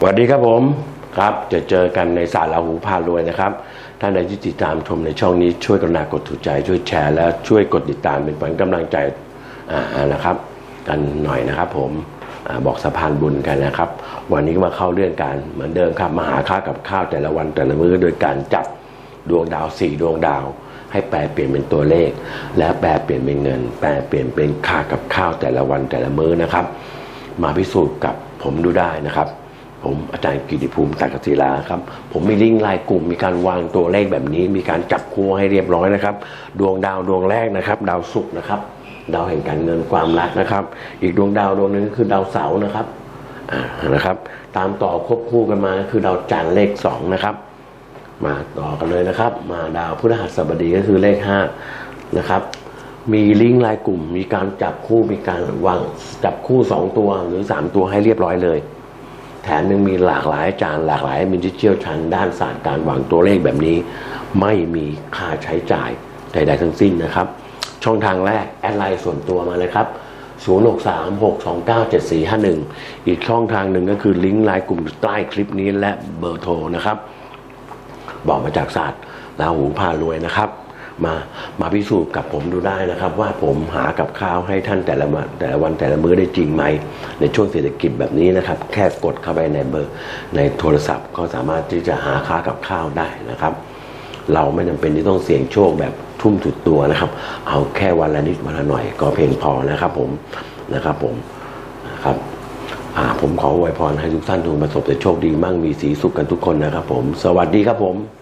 สวัสดีครับผมครับจะเจอกันในศาสตร์ราหูพารวยนะครับ ท่านใดที่ติดตามชมในช่องนี้ช่วยกรุณากดถูกใจช่วยแชร์และช่วยกดติดตามเป็นขวัญกำลังใจนะครับ กันหน่อยนะครับผมอบอกสะพานบุญกันนะครับ วันนี้มาเข้าเรื่องการเหมือนเดิมครับมาหาค่ากับข้าวแต่ละวันแต่ละมื้อโดยการจับดวงดาวสี่ดวงดาว ให้แปลเปลี่ยนเป็นตัวเลข และแปลเปลี่ยนเป็นเงิน แปลเปลี่ยนเป็นค่ากับข้าวแต่ละวันแต่ละมื้อนะครับ มาพิสูจน์กับผมดูได้นะครับ ผมอาจารย์กิติภูมิตักศิลาครับ ผมมีลิงก์ไลน์กลุ่มมีการวางตัวเลขแบบนี้ มีการจับคู่ให้เรียบร้อยนะครับ ดวงดาวดวงแรกนะครับ ดาวศุกร์นะครับดาวแห่งการเงินความรักนะครับ อีกดวงดาวดวงหนึงก็คือดาวเสาร์นะครับอ่านะครับ ตามต่อควบคู่กันมาคือดาวจันทร์เลขสองนะครับ มาต่อกันเลยนะครับ มาดาวพฤหัสบดีก็คือเลขห้านะครับมีลิงก์ไลน์กลุ่ม มีการจับคู่มีการวางจับคู่สองตัวหรือสามตัวให้เรียบร้อยเลย แถมยังมีหลากหลายอาจารย์หลากหลายมินที่เชี่ยวชาญด้านศาสตร์การวางตัวเลขแบบนี้ ไม่มีค่าใช้จ่ายใดๆทั้งสิ้นนะครับ ช่องทางแรกแอดไลน์ส่วนตัวมาเลยครับ 0636297451 อีกช่องทางหนึ่งก็คือลิงก์ไลน์กลุ่มใต้คลิปนี้และเบอร์โทรนะครับ บอกมาจากศาสตร์ราหูพารวยนะครับ มามาพิสูจน์กับผมดูได้นะครับ ว่าผมหากับข้าวให้ท่านแต่ละวันแต่ละวันแต่ละมื้อได้จริงไหม ในช่วงเศรษฐกิจแบบนี้นะครับ แค่กดเข้าไปในเบอร์ในโทรศัพท์ก็สามารถที่จะหาค่ากับข้าวได้นะครับ เราไม่จำเป็นที่ต้องเสี่ยงโชคแบบทุ่มสุดตัวนะครับ เอาแค่วันละนิดวันละหน่อยก็เพียงพอนะครับ ผมนะครับผมนะครับผมขออวยพรให้ทุกท่านทุกประสบแต่โชคดีมั่งมีสีสุขกันทุกคนนะครับ ผม สวัสดีครับผม